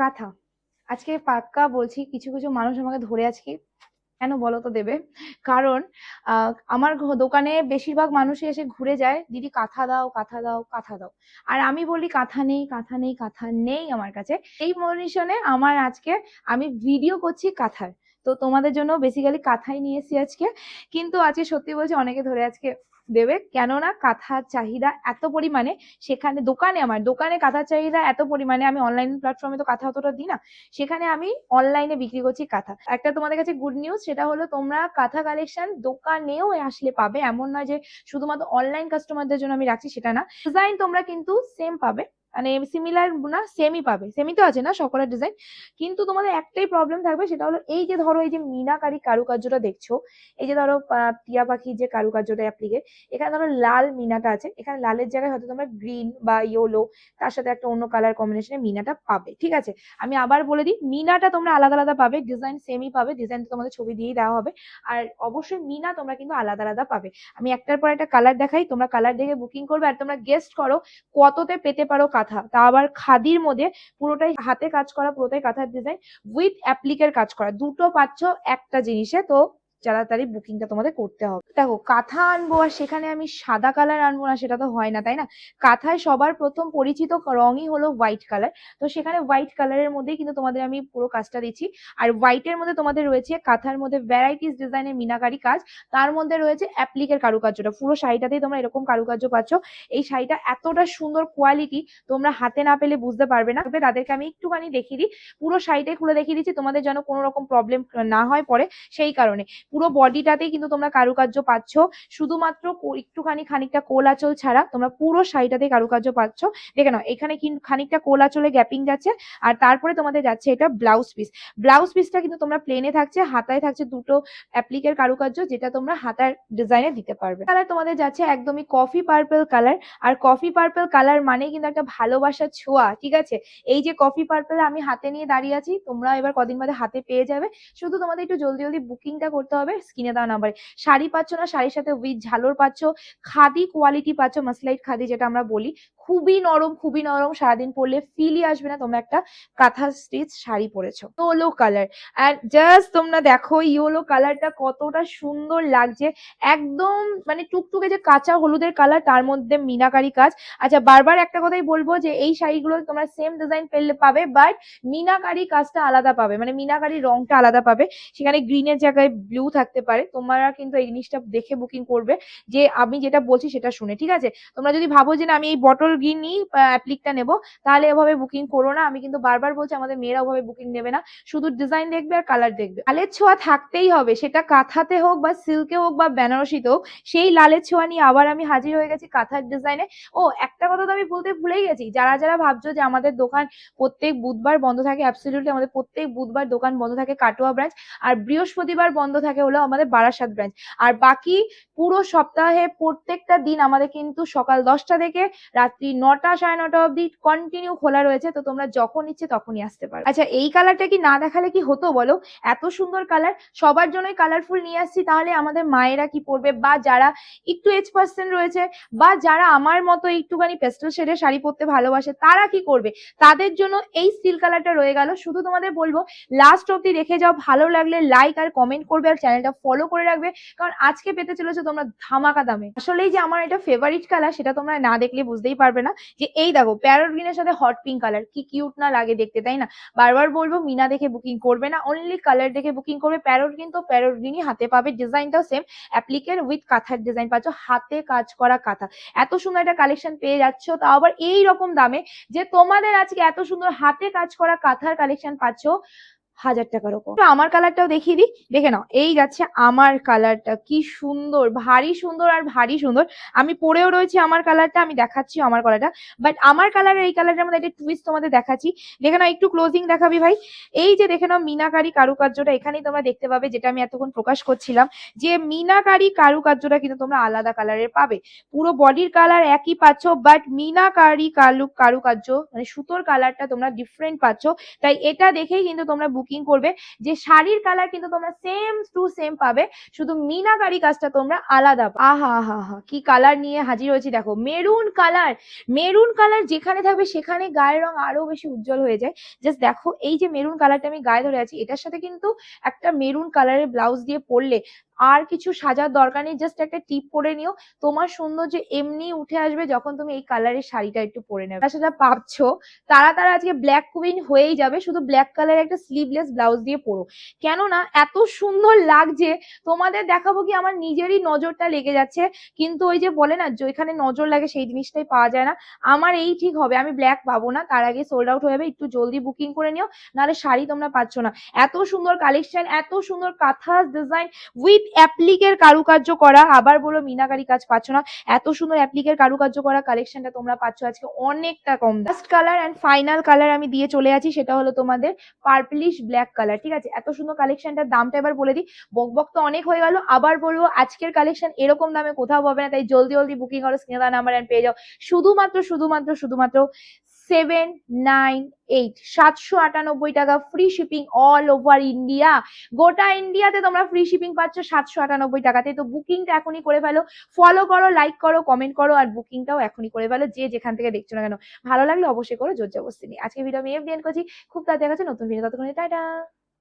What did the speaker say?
কাঁথা। আজকে পাক্কা বলছি, কিছু কিছু মানুষ আমাকে ধরে আজকে কেন বলো তো দেবে? কারণ আমার দোকানে বেশিরভাগ মানুষই এসে ঘুরে যায়, দিদি, কাঁথা দাও কাঁথা দাও কাঁথা দাও। আর আমি বলি, কাঁথা নেই কাঁথা নেই কাঁথা নেই আমার কাছে। এই মনিশনে আমার আজকে, আমি ভিডিও করছি কাঁথার। তো তোমাদের জন্য বেসিক্যালি কাঁথাই নিয়ে এসেছি আজকে। কিন্তু আজকে সত্যি বলছি, অনেকে ধরে আজকে দেবে। কেননা কাঁথার চাহিদা এত পরিমাণে সেখানে দোকানে আমার, দোকানে কাঁথার চাহিদা এত পরিমাণে আমি অনলাইন প্ল্যাটফর্মে তো কাঁথা অতটা দিই না। সেখানে আমি অনলাইনে বিক্রি করছি কাঁথা। একটা তোমাদের কাছে গুড নিউজ সেটা হলো তোমরা কাঁথা কালেকশন দোকানেও আসলে পাবে। এমন নয় যে শুধুমাত্র অনলাইন কাস্টমারদের জন্য আমি রাখছি, সেটা না। ডিজাইন তোমরা কিন্তু সেম পাবে। মানে সিমিলার না সেমই পাবে। সেমই তো আছে না সকলের ডিজাইন কিন্তু তোমাদের একটাই প্রবলেম থাকবে, সেটা হলো এই যে ধরো, এই যে মিনাকারি কারুকার্যটা দেখছ, এই যে ধরো টিয়া পাখির যে কারুকার্যটা অ্যাপ্লিকে এখানে ধরো লাল মিনাটা আছে, এখানে লালের জায়গায় হয়তো তোমরা গ্রিন বা ইয়েলো তার সাথে একটা অন্য কালার কম্বিনেশনে মিনাটা পাবে, ঠিক আছে? আমি আবার বলে দিই, মিনাটা তোমরা আলাদা আলাদা পাবে ডিজাইন সেমই পাবে ডিজাইন তো তোমাদের ছবি দিয়েই দেওয়া হবে। আর অবশ্যই মিনা তোমরা কিন্তু আলাদা আলাদা পাবে। আমি একটার পর একটা কালার দেখাই, তোমরা কালার দেখে বুকিং করবে, আর তোমরা গেস্ট করো কততে পেতে পারো কাঁথা। তা আবার খাদির মধ্যে পুরোটাই হাতে কাজ করা, পুরোটাই কাঁথার ডিজাইন উইথ অ্যাপ্লিকের কাজ করা। দুটো পাচ্ছ একটা জিনিসে, তো তাড়াতাড়ি বুকিংটা তোমাদের করতে হবে। দেখো, কাঁথা আনব আর সেখানে আমি সাদা কালার আনব না, সেটা তো হয় না, তাই না? কাঁথায় সবার প্রথম পরিচিত রঙই হলো হোয়াইট কালার তো সেখানে হোয়াইট কালারের মধ্যেই কিন্তু তোমাদের আমি পুরো কাজটা দিচ্ছি। আর হোয়াইটের মধ্যে তোমাদের রয়েছে কাঁথার মধ্যে ভ্যারাইটিস ডিজাইনের মিনাকারি কাজ। তার মধ্যে রয়েছে অ্যাপ্লিকের কারুকার্যটা। পুরো শাড়িটাতেই তোমরা এরকম কারুকার্য পাচ্ছ। এই শাড়িটা এতটা সুন্দর কোয়ালিটি তোমরা হাতে না পেলে বুঝতে পারবে না। তবে তাদেরকে আমি একটুখানি দেখিয়ে দিই। পুরো শাড়িটাই খুলে দেখিয়ে দিচ্ছি। তোমাদের যেন কোনো রকম প্রবলেম না হয় পরে সেই কারণে। পুরো বডিটাতেই কিন্তু তোমরা কারুকার্য পাচ্ছ। শুধুমাত্র একটুখানি খানিকটা কোল আঁচল ছাড়া তোমরা পুরো শাড়িটাতে কারুকার্য পাচ্ছ। দেখে নাও, এখানে কিন্তু খানিকটা কোল আঁচলে গ্যাপিং যাচ্ছে আর তারপরে তোমাদের যাচ্ছে এটা ব্লাউজ পিস ব্লাউজ পিসটা কিন্তু তোমরা প্লেনে থাকছে, হাতায় থাকছে দুটো অ্যাপ্লিকের কারুকার্য যেটা তোমরা হাতার ডিজাইনে দিতে পারবে। কালার তোমাদের যাচ্ছে একদমই কফি পার্পল কালার আর কফি পার্পল কালার মানে কিন্তু একটা ভালোবাসার ছোঁয়া, ঠিক আছে? এই যে কফি পার্পল আমি হাতে নিয়ে দাঁড়িয়ে আছি, তোমরা এবার কদিন বাদে হাতে পেয়ে যাবে। শুধু তোমাদের একটু জলদি জলদি বুকিংটা করতে হবে স্ক্রিনে দেওয়া নাম্বারে শাড়ি পাচ্ছ না, শাড়ির সাথে উইথ ঝালর পাচ্ছ, খাদি কোয়ালিটি পাচ্ছ মাসলাইট খাদি যেটা আমরা বলি খুবই নরম খুবই নরম, সারাদিন পরলে ফিলই আসবে না। তোমরা একটা কাঁথা স্টিচ শাড়ি পরেছো। ইয়েলো কালার আর জাস্ট তোমরা দেখো ইয়েলো কালারটা কতটা সুন্দর লাগছে। একদম মানে টুকটুকে যে কাঁচা হলুদের কালার তার মধ্যে মিনাকারি কাজ। আচ্ছা বারবার একটা কথাই বলব যে এই শাড়িগুলো তোমরা সেম ডিজাইন পেলে পাবে বাট মিনাকারি কাজটা আলাদা পাবে। মানে মিনাকারি রংটা আলাদা পাবে। সেখানে গ্রিনের জায়গায় ব্লু থাকতে পারে। তোমরা কিন্তু এই জিনিসটা দেখে বুকিং করবে। যে আমি যেটা বলছি সেটা শুনে, ঠিক আছে? তোমরা যদি ভাবো যে না, আমি এই বটল নিয়ে অ্যাপ্লিকটা নেব। তাহলে এভাবে বুকিং করো না। আমি কিন্তু বারবার বলছি, আমাদের মেয়েরা ওভাবে বুকিং নেবে না। শুধু ডিজাইন দেখবে আর কালার দেখবে। লালের ছোঁয়া থাকতেই হবে। সেটা কাঁথাতে হোক বা সিল্কে হোক বা বেনারসিতে হোক, সেই লালের ছোঁয়া নিয়ে আবার আমি হাজির হয়ে গেছি কাঁথার ডিজাইনে ও, একটা কথা তো আমি বলতে ভুলেই গেছি। যারা যারা ভাবছ যে আমাদের দোকান প্রত্যেক বুধবার বন্ধ থাকে অ্যাবসলিউটলি আমাদের প্রত্যেক বুধবার দোকান বন্ধ থাকে কাটোয়া ব্রাঞ্চ আর বৃহস্পতিবার বন্ধ থাকে হলো আমাদের বারাসাত ব্রাঞ্চ আর বাকি পুরো সপ্তাহে প্রত্যেকটা দিন আমাদের কিন্তু সকাল দশটা থেকে রাত্রি নটা সাড়ে নটা অবধি কন্টিনিউ খোলা রয়েছে, তো তোমরা যখন ইচ্ছে তখনই আসতে পারো। আচ্ছা এই কালারটা কি না দেখালে কি হতো বলো? এত সুন্দর কালার সবার জন্যই কালারফুল নিয়ে আসছি, তাহলে আমাদের মায়েরা কি পরবে? বা যারা একটু এজ পার্সেন্ট রয়েছে, বা যারা আমার মতো একটুখানি পেস্টেল শেডের শাড়ি পরতে ভালোবাসে, তারা কি করবে? তাদের জন্য এই স্টিল কালারটা রয়ে গেল। শুধু তোমাদের বলব লাস্ট অব্দি রেখে যাও, ভালো লাগলে লাইক আর কমেন্ট করবে আর চ্যানেলটা ফলো করে রাখবে, কারণ আজকে পেতে চলেছো তোমরা ধামাকা দামে। আসলেই যে আমার এটা ফেভারিট কালার সেটা তোমরা না দেখলে বুঝতেই পারবে না যে, এই দেখো প্যারট গ্রিনের সাথে হট পিঙ্ক কালার কি কিউট না লাগে দেখতে, তাই না? বারবার বলব, মিনা দেখে বুকিং করবে না অনলি কালার দেখে বুকিং করবে। প্যারট গ্রিন তো প্যারট গ্রিনই হাতে পাবে, ডিজাইনটাও সেম অ্যাপ্লিকের উইথ কাঁথার ডিজাইন পাচ্ছ, হাতে কাজ করা কাঁথা। এত সুন্দর একটা কালেকশন পেয়ে যাচ্ছ, তাও আবার এই রকম দামে যে, তোমাদের আজকে এত সুন্দর হাতে কাজ করা কাঁথার কালেকশন পাচ্ছ। হাজার টাকার ওপর। আমার কালারটাও দেখিয়ে দিই। দেখে নাও, এই যাচ্ছে আমার কালারটা কি সুন্দর, ভারী সুন্দর আর ভারী সুন্দর। আমি পরেও রয়েছি আমার কালারটা আমি দেখাচ্ছি আমার কালারটা বাট আমার কালারের এই কালারটার মধ্যে একটা টুইস্ট তোমাদের দেখাচ্ছি। দেখে নাও, একটু ক্লোজিং দেখাবি ভাই। এই যে দেখে নাও, মিনাকারি কারুকার্যটা এখানেই তোমরা দেখতে পাবে, যেটা আমি এতক্ষণ প্রকাশ করছিলাম। যে মিনাকারি কারুকার্যটা কিন্তু তোমরা আলাদা কালারের পাবে। পুরো বডির কালার একই পাচ্ছ বাট মিনাকারি কালু, কারুকার্য মানে সুতোর কালারটা তোমরা ডিফারেন্ট পাচ্ছ। তাই এটা দেখেই কিন্তু তোমরা বুকিং বুকিং করবে, যে শাড়ির কালার কিন্তু তোমরা সেম টু সেম পাবে, শুধু মিনাকারি কাজটা তোমরা আলাদা আহা হা হা কি কালার নিয়ে হাজির হয়েছি দেখো মেরুন কালার মেরুন কালার যেখানে থাকবে সেখানে গায়ের রং আরও বেশি উজ্জ্বল হয়ে যায়। জাস্ট দেখো, এই যে মেরুন কালারটা আমি গায়ে ধরে আছি, এটার সাথে কিন্তু একটা মেরুন কালারের ব্লাউজ দিয়ে পরলে আর কিছু সাজার দরকার নেই জাস্ট একটা টিপ পরে নিও। তোমার সৌন্দর্য এমনি উঠে আসবে যখন তুমি এই কালারের শাড়িটা একটু পরে নেবে। সাথে পাচ্ছো তারা তারা আজকে ব্ল্যাক কুইন হয়েই যাবে, শুধু ব্ল্যাক কালারের একটা স্লিভলেস ব্লাউজ দিয়ে পরো। কেননা, এত সুন্দর লাগছে, তোমাদের দেখাবো কি আমার নিজেরই নজরটা লেগে যাচ্ছে, কিন্তু ওই যে বলে না যেখানে নজর লাগে সেই জিনিসটাই পাওয়া যায় না। আমার এই ঠিক হবে, আমি ব্ল্যাক পাবো না, তার আগে সোল্ড আউট হয়ে যাবে, একটু জলদি বুকিং করে নিও, নাহলে শাড়ি তোমরা পাচ্ছ না। এত সুন্দর কালেকশন এত সুন্দর কাঁথাস ডিজাইন উইথ অ্যাপ্লিকের কারুকার্য করা, আবার বলো মিনাকারি কাজ পাচ্ছ না, এত সুন্দর অ্যাপ্লিকের কারুকার্য করা কালেকশনটা তোমরা পাচ্ছ আজকে অনেকটা কম first colour and final colour আমি দিয়ে চলে আছি, সেটা হলো তোমাদের পার্পলিশ ব্ল্যাক কালার ঠিক আছে? এত সুন্দর কালেকশনটার দামটা এবার বলে দিই, বক বক তো অনেক হয়ে গেল, আবার বলব আজকের কালেকশন এরকম দামে কোথাও পাবে না, তাই জলদি জলদি বুকিং করো স্ক্রিনে নাম্বার অ্যান্ড পেয়ে যাও। শুধুমাত্র শুধুমাত্র শুধুমাত্র সেভেন নাইন এইট সাতশো আটানব্বই টাকা free shipping all over India গোটা ইন্ডিয়াতে তোমরা ফ্রি শিপিং পাচ্ছ সাতশো আটানব্বই টাকাতে। তো বুকিংটা এখনই করে ফেলো। ফলো করো লাইক করো কমেন্ট করো, আর বুকিংটাও এখনই করে ফেলো। যে যেখান থেকে দেখছ না কেন। ভালো লাগলে অবশ্যই করো, জোর জবস্তি নিয়ে। আজকে ভিডিও আমি এফ করছি। খুব তাড়াতাড়ি আছে নতুন ভিডিও ততক্ষণে টাটা।